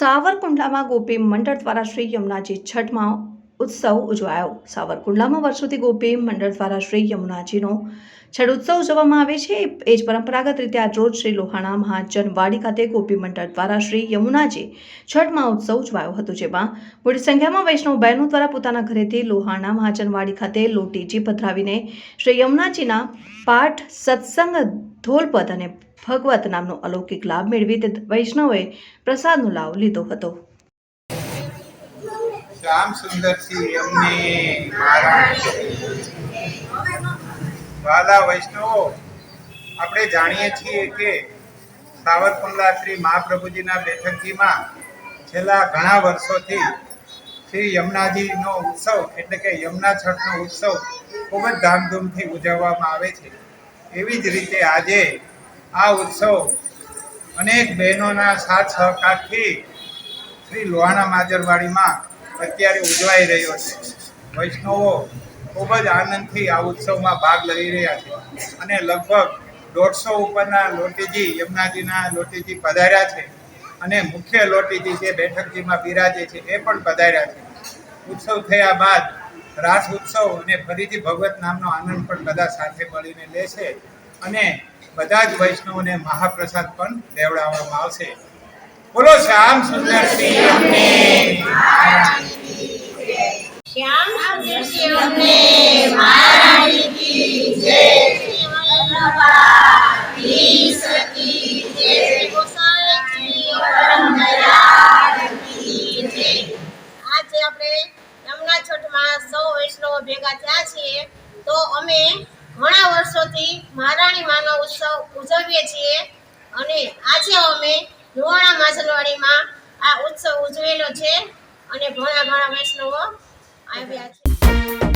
સાવરકુંડલામાં ગોપી મંડળ દ્વારા શ્રી યમુનાજી છઠમાં ઉત્સવ ઉજવાયો. સાવરકુંડલામાં વર્ષોથી ગોપી મંડળ દ્વારા શ્રી યમુનાજીનો છઠ ઉત્સવ ઉજવવામાં આવે છે. એ જ પરંપરાગત રીતે આજ રોજ શ્રી લોહાણા મહાજન વાડી ખાતે ગોપી મંડળ દ્વારા શ્રી યમુનાજી છઠ મહોત્સવ ઉજવાયો હતો, જેમાં મોટી સંખ્યામાં વૈષ્ણવ બહેનો દ્વારા પોતાના ઘરેથી લોહાણા મહાજનવાડી ખાતે લોટીજી પધરાવીને શ્રી યમુનાજીના પાઠ, સત્સંગ ધોલપદ અને ભગવત નામનો અલૌકિક લાભ મેળવી તે વૈષ્ણવે પ્રસાદનો લાભ લીધો હતો. શ્યામ સુંદરસિંહ એમને વાલા વૈષ્ણવો, આપણે જાણીએ છીએ કે સાવરકુંડલા શ્રી મહાપ્રભુજીના બેઠકજીમાં છેલ્લા ઘણા વર્ષોથી શ્રી યમુનાજીનો ઉત્સવ, એટલે કે યમુના છઠનો ઉત્સવ ખૂબ જ ધામધૂમથી ઉજવવામાં આવે છે. એવી જ રીતે આજે આ ઉત્સવ અનેક બહેનોના સાથ સહકારથી શ્રી લોહાણા માજરવાડીમાં અત્યારે ઉજવાઈ રહ્યો છે. વૈષ્ણવો ખૂબ જ આનંદથી આ ઉત્સવમાં ભાગ લઈ રહ્યા છે. અને લગભગ દોઢસો ઉપરના લોટીજી યમુનાજીના લોટીજી પધાર્યા છે અને મુખ્ય લોટીજી જે બેઠકજીમાં બિરાજે છે એ પણ પધાર્યા છે. ઉત્સવ થયા બાદ રાસ ઉત્સવ અને ફરીથી ભગવત નામનો આનંદ પણ બધા સાથે મળીને લેશે અને બધા જ વૈષ્ણવોને મહાપ્રસાદ પણ લેવડાવવામાં આવશે. બોલો શ્યામ સુંદર સિંહ ભેગા થયા છીએ, તો અમે ઘણા વર્ષોથી મહારાણી માનો ઉત્સવ ઉજવીએ છીએ અને આજે અમે લુવાણા માછલવાડીમાં આ ઉત્સવ ઉજવેલો છે અને ઘણા ઘણા વૈષ્ણવો આવ્યા છે.